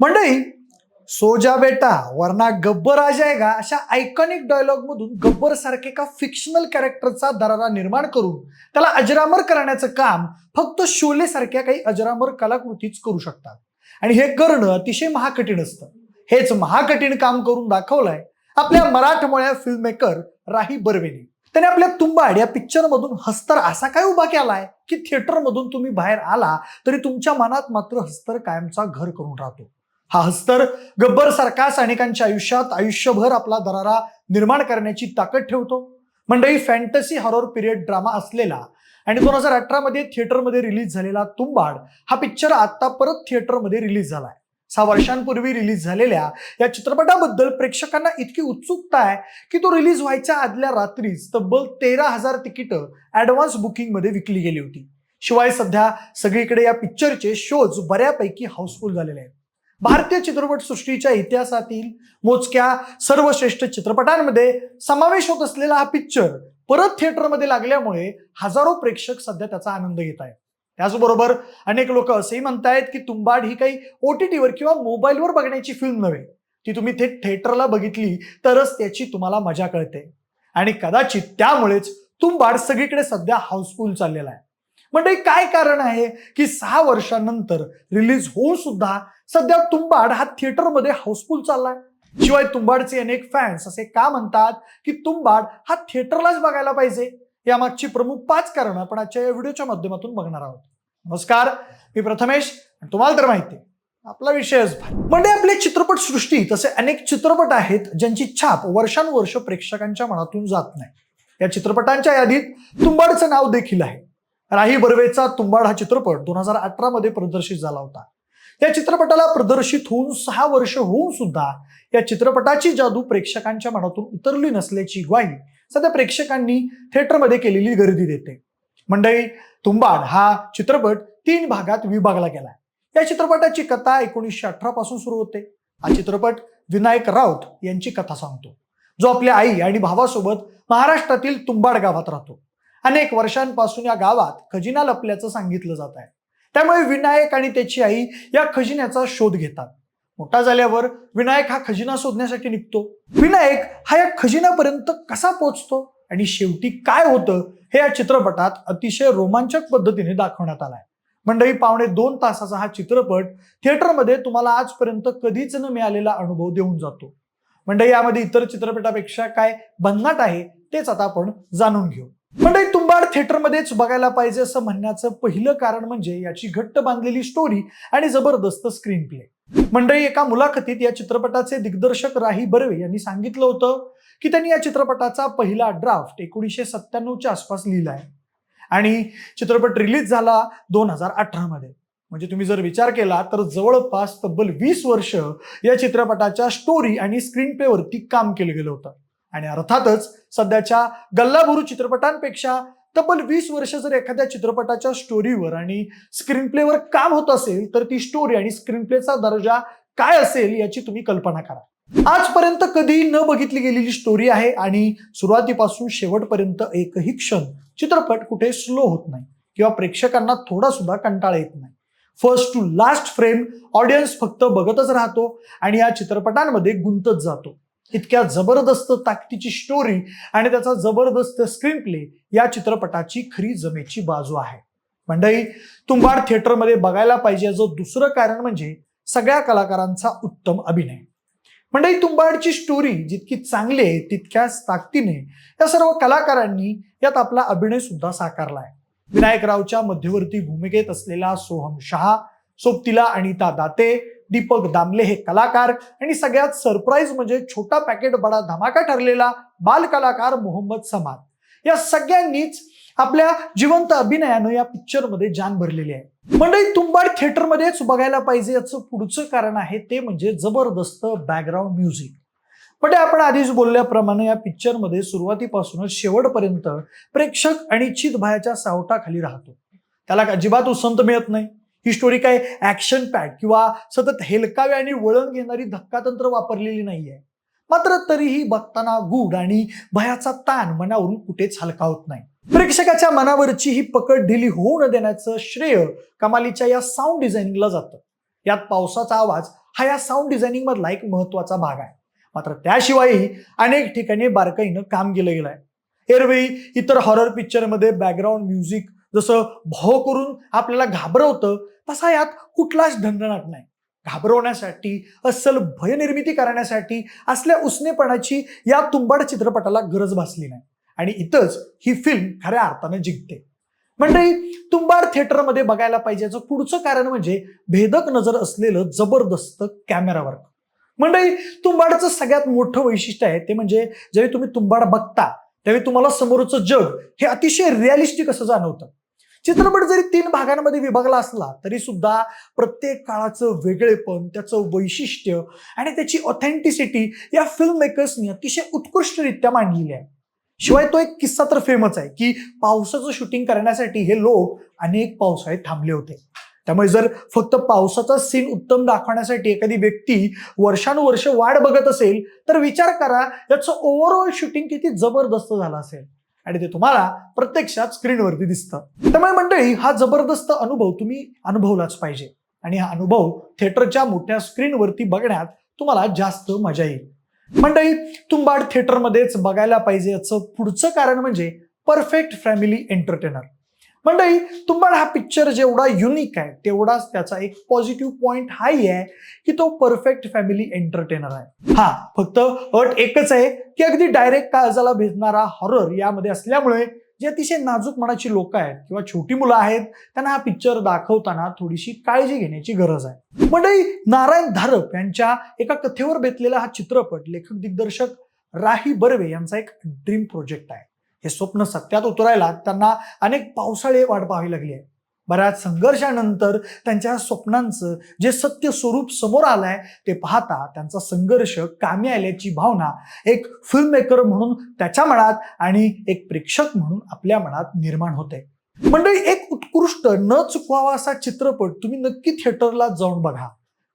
मंडळी सोजा बेटा वरना गब्बर राजा आहे का? अशा आयकॉनिक डायलॉग मधून गब्बर सारखे का फिक्शनल कॅरेक्टरचा दरारा निर्माण करून त्याला अजरामर करण्याचं काम फक्त शोले सारख्या काही अजरामर कलाकृतीच करू शकतात. आणि हे करणं अतिशय महाकठीण असतं. हेच महाकठीण काम करून दाखवलंय आपल्या मराठमोळ्या फिल्म मेकर राही बर्वेने. त्याने आपल्या तुंबाड या पिक्चर मधून हस्तर असा काय उभा केलाय की थिएटर मधून तुम्ही बाहेर आला तरी तुमच्या मनात मात्र हस्तर कायमचा घर करून राहतो. हा हस्तर गब्बर सारखा सैनिकांच्या आयुष्यात आयुष्यभर आपला दरारा निर्माण करण्याची ताकद ठेवतो. मंडळी फॅन्टसी हॉरर पिरियड ड्रामा असलेला आणि दोन हजार अठरा मध्ये थिएटरमध्ये रिलीज झालेला तुंबाड हा पिक्चर आता परत थिएटरमध्ये रिलीज झालाय. सहा वर्षांपूर्वी रिलीज झालेल्या या चित्रपटाबद्दल प्रेक्षकांना इतकी उत्सुकता आहे की तो रिलीज व्हायच्या आदल्या रात्रीच तब्बल तेरा हजार तिकीटं ऍडव्हान्स बुकिंगमध्ये विकली गेली होती. शिवाय सध्या सगळीकडे या पिक्चरचे शोज बऱ्यापैकी हाऊसफुल झालेले आहेत. भारतीय चित्रपटसृष्टीच्या इतिहासातील मोजक्या सर्वश्रेष्ठ चित्रपटांमध्ये समावेश होत असलेला हा पिक्चर परत थिएटरमध्ये लागल्यामुळे हजारो प्रेक्षक सध्या त्याचा आनंद घेत आहेत. त्याचबरोबर अनेक लोक असेही म्हणतायत की तुंबाड ही काही ओ टी टीवर किंवा मोबाईलवर बघण्याची फिल्म नव्हे. ती तुम्ही थेट थिएटरला बघितली तरच त्याची तुम्हाला मजा कळते. आणि कदाचित त्यामुळेच तुंबाड सगळीकडे सध्या हाऊसफुल चाललेला आहे. म्हणजे काय कारण आहे की सहा वर्षानंतर रिलीज होऊन सुद्धा सध्या तुंबाड हा थिएटरमध्ये हाऊसफुल चाललाय. शिवाय तुंबाडचे अनेक फॅन्स असे का म्हणतात की तुंबाड हा थिएटरलाच बघायला पाहिजे? यामागची प्रमुख पाच कारणं आपण आजच्या या व्हिडिओच्या माध्यमातून बघणार आहोत. नमस्कार मी प्रथमेश तुम्हाला तर माहिती आपला विषयच म्हणजे आपले चित्रपट सृष्टीत असे अनेक चित्रपट आहेत ज्यांची छाप वर्षानुवर्ष प्रेक्षकांच्या मनातून जात नाही. या चित्रपटांच्या यादीत तुंबाडचं नाव देखील आहे. राही बर्वेचा तुंबाड हा चित्रपट दोन हजार अठरा मध्ये प्रदर्शित झाला होता. या चित्रपटाला प्रदर्शित होऊन सहा वर्ष होऊन सुद्धा या चित्रपटाची जादू प्रेक्षकांच्या मनातून उतरली नसल्याची ग्वाही सध्या प्रेक्षकांनी थिएटरमध्ये केलेली गर्दी देते. मंडळी तुंबाड हा चित्रपट तीन भागात विभागला गेला या चित्रपटाची कथा एकोणीसशे अठरा पासून सुरू होते. हा चित्रपट विनायक राऊत यांची कथा सांगतो. जो आपल्या आई आणि भावासोबत महाराष्ट्रातील तुंबाड गावात राहतो. अनेक वर्षांपासून या गावात खजिना लपल्याचं सांगितलं जात आहे. त्यामुळे विनायक आणि त्याची आई या खजिन्याचा शोध घेतात. मोठा झाल्यावर विनायक हा खजिना शोधण्यासाठी निघतो. विनायक हा या खजिन्यापर्यंत कसा पोचतो आणि शेवटी काय होतं हे या चित्रपटात अतिशय रोमांचक पद्धतीने दाखवण्यात आलाय. मंडळी पावणे दोन तासाचा हा चित्रपट थिएटरमध्ये तुम्हाला आजपर्यंत कधीच न मिळालेला अनुभव देऊन जातो. मंडळी यामध्ये इतर चित्रपटापेक्षा काय भन्नाट आहे तेच आता आपण जाणून घेऊ. मंडळी तुंबाड थिएटरमध्येच बघायला पाहिजे असं म्हणण्याचं पहिलं कारण म्हणजे याची घट्ट बांधलेली स्टोरी आणि जबरदस्त स्क्रीन प्ले मंडळी एका मुलाखतीत या चित्रपटाचे दिग्दर्शक राही बर्वे यांनी सांगितलं होतं की त्यांनी या चित्रपटाचा पहिला ड्राफ्ट एकोणीसशे सत्त्याण्णवच्या आसपास लिहिला आहे आणि चित्रपट रिलीज झाला दोन हजार अठरा मध्ये. म्हणजे तुम्ही जर विचार केला तर जवळपास तब्बल वीस वर्ष या चित्रपटाच्या स्टोरी आणि स्क्रीन प्लेवरती काम केलं गेलं होतं. आणि अर्थातच सध्याच्या गल्लाबुरू चित्रपटांपेक्षा तब्बल वीस वर्ष जर एखाद्या चित्रपटाच्या स्टोरीवर आणि स्क्रीनप्लेवर काम होत असेल तर ती स्टोरी आणि स्क्रीन प्लेचा दर्जा काय असेल याची तुम्ही कल्पना करा. आजपर्यंत कधी न बघितली गेलेली स्टोरी आहे आणि सुरुवातीपासून शेवटपर्यंत एकही क्षण चित्रपट कुठे स्लो होत नाही किंवा प्रेक्षकांना थोडा सुद्धा कंटाळा येत नाही. First to last frame audience फक्त बघतच राहतो आणि या चित्रपटांमध्ये गुंतत जातो. इतक्या जबरदस्त ताकदीची स्टोरी आणि त्याचा जबरदस्त स्क्रीन प्ले या चित्रपटाची खरी जमेची बाजू आहे. मंडळी तुंबाड थिएटरमध्ये बघायला पाहिजे याचं दुसरं कारण म्हणजे सगळ्या कलाकारांचा उत्तम अभिनय. मंडळी तुंबाडची स्टोरी जितकी चांगली आहे तितक्याच ताकदीने या सर्व कलाकारांनी यात आपला अभिनय सुद्धा साकारला आहे विनायकरावच्या मध्यवर्ती भूमिकेत असलेला सोहम शहा सोबतीला अनिता दाते दीपक दामले हे कलाकार. आणि सगळ्यात सरप्राईज म्हणजे छोटा पॅकेट बडा धमाका ठरलेला बाल कलाकार मोहम्मद समाद. या सगळ्यांनीच आपल्या जिवंत अभिनयानं या पिक्चरमध्ये जान भरलेली आहे. मंडळी तुंबाड थिएटरमध्येच बघायला पाहिजे याचं पुढचं कारण आहे ते म्हणजे जबरदस्त बॅकग्राऊंड म्युझिक म्हणजे आपण आधीच बोलल्याप्रमाणे या पिक्चरमध्ये सुरुवातीपासूनच शेवटपर्यंत प्रेक्षक अनिश्चित भयाच्या सावटाखाली राहतो. त्याला अजिबात उसंत मिळत नाही. ही स्टोरी काय ऍक्शन पॅड किंवा सतत हेलकावे आणि वळण घेणारी धक्कातंत्र वापरलेली नाहीये. मात्र तरीही बघताना गूढ आणि भयाचा ताण मनावरून कुठेच हलका होत नाही. प्रेक्षकाच्या मनावरची ही पकड ढिली होऊ न देण्याचं श्रेय कमालीच्या या साऊंड डिझायनिंगला जातं. यात पावसाचा आवाज हा या साऊंड डिझायनिंग मधला एक महत्त्वाचा भाग आहे. मात्र त्याशिवायही अनेक ठिकाणी बारकाईनं काम केलं गेलं आहे एरवेळी इतर हॉरर पिक्चरमध्ये बॅकग्राऊंड म्युझिक जसं भाव करून आपल्याला घाबरवतं तसा यात कुठलाच ढंढणाट नाही. घाबरवण्यासाठी अस्सल भयनिर्मिती करण्यासाठी असल्या उसनेपणाची या तुंबाड चित्रपटाला गरज भासली नाही. आणि इथंच ही फिल्म खऱ्या अर्थानं जिंकते. मंडळी तुंबाड थिएटरमध्ये बघायला पाहिजे याचं पुढचं कारण म्हणजे भेदक नजर असलेलं जबरदस्त कॅमेरा वर्क मंडळी तुंबाडचं सगळ्यात मोठं वैशिष्ट्य आहे ते म्हणजे ज्यावेळी तुम्ही तुंबाड बघता त्यावेळी तुम्हाला समोरचं जग हे अतिशय रिअलिस्टिक असं जाणवतं. चित्रपट जरी तीन भागांमध्ये विभागला असला तरी सुद्धा प्रत्येक काळाचं वेगळेपण त्याचं वैशिष्ट्य आणि त्याची ऑथेंटिसिटी या फिल्म मेकर्सनी अतिशय उत्कृष्टरित्या मांडलेली आहे. शिवाय तो एक किस्सा तर फेमस आहे की पावसाचं शूटिंग करण्यासाठी हे लोक अनेक पावसाळ्यात थांबले होते. त्यामुळे जर फक्त पावसाचा सीन उत्तम दाखवण्यासाठी एखादी व्यक्ती वर्षानुवर्ष वाढ बघत असेल तर विचार करा याचं ओव्हरऑल शूटिंग किती जबरदस्त झालं असेल. आणि ते तुम्हाला प्रत्यक्षात स्क्रीनवरती दिसतं. त्यामुळे मंडळी हा जबरदस्त अनुभव तुम्ही अनुभवलाच पाहिजे. आणि हा अनुभव थिएटरच्या मोठ्या स्क्रीनवरती बघण्यात तुम्हाला जास्त मजा येईल. मंडळी तुंबाड थिएटरमध्येच बघायला पाहिजे याचं पुढचं कारण म्हणजे परफेक्ट फॅमिली एंटरटेनर मंडळी तुम्हाला हा पिक्चर जेवढा युनिक आहे तेवढाच त्याचा एक पॉझिटिव्ह पॉईंट हाही आहे की तो परफेक्ट फॅमिली एंटरटेनर आहे. हा फक्त अट एकच आहे की अगदी डायरेक्ट काळजाला भेजणारा हॉरर यामध्ये असल्यामुळे जे अतिशय नाजूक मनाची लोक आहेत किंवा छोटी मुलं आहेत त्यांना हा पिक्चर दाखवताना थोडीशी काळजी घेण्याची गरज आहे. मंडळी नारायण धारप यांच्या एका कथेवर बेतलेला हा चित्रपट लेखक दिग्दर्शक राही बर्वे यांचा एक ड्रीम प्रोजेक्ट आहे. हे स्वप्न सत्यात उतरायला त्यांना अनेक पावसाळे वाट पाहावी लागली आहे. बऱ्याच संघर्षानंतर त्यांच्या स्वप्नांचं जे सत्य स्वरूप समोर आलंय ते पाहता त्यांचा संघर्ष कामी आल्याची भावना एक फिल्म मेकर म्हणून त्याच्या मनात आणि एक प्रेक्षक म्हणून आपल्या मनात निर्माण होते. मंडळी एक उत्कृष्ट न चुकवावा असा चित्रपट तुम्ही नक्की थिएटरला जाऊन बघा.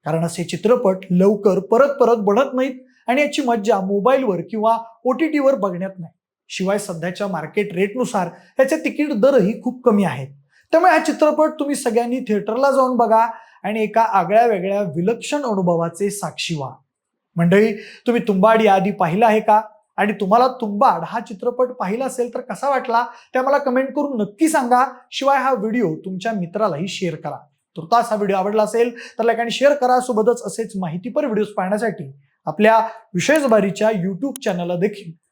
कारण असे चित्रपट लवकर परत परत बनत नाहीत आणि याची मज्जा मोबाईलवर किंवा ओ टी टीवर बघण्यात नाही. शिवाय सध्याच्या मार्केट रेटनुसार याचे तिकीट दरही खूप कमी आहेत. त्यामुळे हा चित्रपट तुम्ही सगळ्यांनी थिएटरला जाऊन बघा आणि एका आगळ्या वेगळ्या विलक्षण अनुभवाचे साक्षी व्हा. मंडळी तुम्ही तुंबाड या आधी पाहिला आहे का? आणि तुम्हाला तुंबाड हा चित्रपट पाहिला असेल तर कसा वाटला? ते मला कमेंट करून नक्की सांगा. शिवाय हा व्हिडिओ तुमच्या मित्रालाही शेअर करा. तुर्तास हा व्हिडिओ आवडला असेल तर लाईक आणि शेअर करा. सोबतच असेच माहितीपर व्हिडिओज पाहण्यासाठी आपल्या विशेष बारीच्या युट्यूब चॅनलला देखील